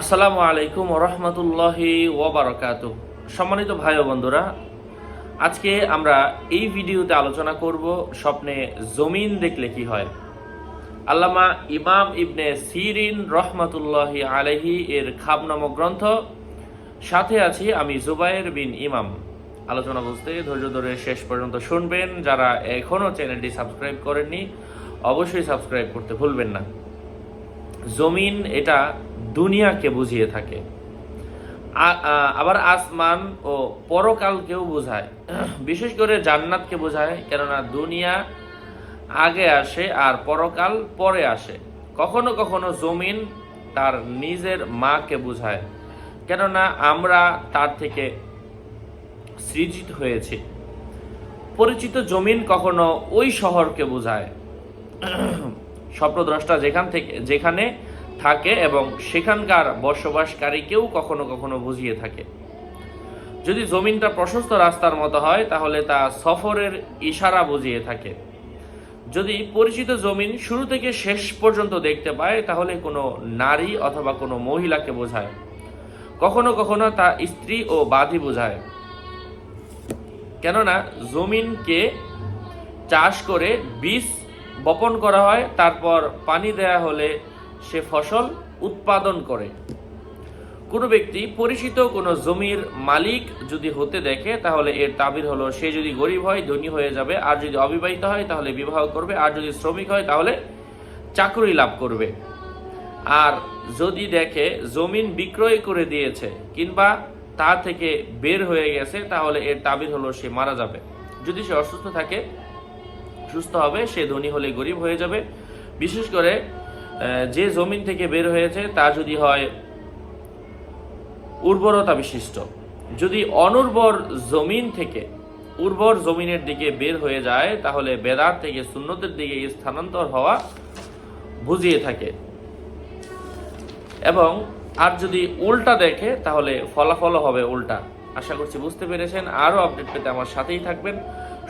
আসসালামু আলাইকুম রহমতুল্লাহি ওবরাকাত সম্মানিত ভাই ও বন্ধুরা, আজকে আমরা এই ভিডিওতে আলোচনা করব স্বপ্নে জমিন দেখলে কি হয়। আল্লামা ইমাম ইবনে সিরিন রহমতুল্লাহি আলহি এর খাব নামক গ্রন্থ, সাথে আছি আমি জুবায়ের বিন ইমাম। আলোচনা বুঝতে ধৈর্য ধরে শেষ পর্যন্ত শুনবেন। যারা এখনও চ্যানেলটি সাবস্ক্রাইব করেননি, অবশ্যই সাবস্ক্রাইব করতে ভুলবেন না। জমিন এটা দুনিয়াকে বুঝিয়ে থাকে। আবার আসমান ও পরকালকেও বোঝায়। বিশেষ করে জান্নাতকে বোঝায়, কেননা দুনিয়া আগে আসে আর পরকাল পরে আসে। কখনো কখনো জমিন তার নিজের মাকে বোঝায়, কেননা আমরা তার থেকে সৃজিত হয়েছি। পরিচিত জমিন কখনো ওই শহরকে বোঝায়। স্বপ্নদ্রষ্টা যেখান থেকে, যেখানে থাকে এবং সেখানকার বসবাসকারীকেও কখনো কখনো বুঝিয়ে থাকে। যদি জমিনটা প্রশস্ত রাস্তার মতো হয়, তাহলে তা সফরের ইশারা বুঝিয়ে থাকে। যদি পরিচিত জমিন শুরু থেকে শেষ পর্যন্ত দেখতে পায়, তাহলে কোনো নারী অথবা কোনো মহিলাকে বোঝায়। কখনো কখনো তা স্ত্রী ও বাধি বোঝায়। কেননা, জমিনকে চাষ করে বীজ বপন করা হয়, তারপর পানি দেয়া হলে সে ফসল উৎপাদন করে। কোনো ব্যক্তি পরিচিত কোনো জমির মালিক যদি হতে দেখে, তাহলে এর তাবির হলো, সে যদি গরিব হয়, ধনী হয়ে যাবে, আর যদি অবিবাহিত হয়, তাহলে বিবাহ করবে, আর যদি শ্রমিক হয়, তাহলে চাকরি লাভ করবে। আর যদি দেখে জমিন বিক্রয় করে দিয়েছে, কিংবা তা থেকে বের হয়ে গেছে, তাহলে এর তাবির হলো, সে মারা যাবে। যদি সে অসুস্থ থাকে, সুস্থ হবে, সে ধনী হলে গরিব হয়ে যাবে। বিশেষ করে যে জমিন থেকে বের হয়েছে, তা যদি হয় উর্বরতা বিশিষ্ট। যদি অনুর্বর জমিন থেকে উর্বর জমিনের দিকে বের হয়ে যায়, তাহলে বেদাত থেকে সুন্নতের দিকে স্থানান্তর হওয়া বুঝিয়ে থাকে। এবং আর যদি উল্টা দেখে, তাহলে ফলাফলও হবে উল্টা। আশা করছি বুঝতে পেরেছেন। আরও আপডেট পেতে আমার সাথেই থাকবেন।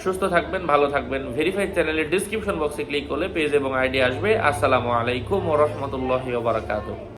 সুস্থ থাকবেন, ভালো থাকবেন। ভেরিফাই চ্যানেলের ডিসক্রিপশন বক্সে ক্লিক করলে পেজ এবং আইডি আসবে। আসসালামু আলাইকুম ও রহমতুল্লাহ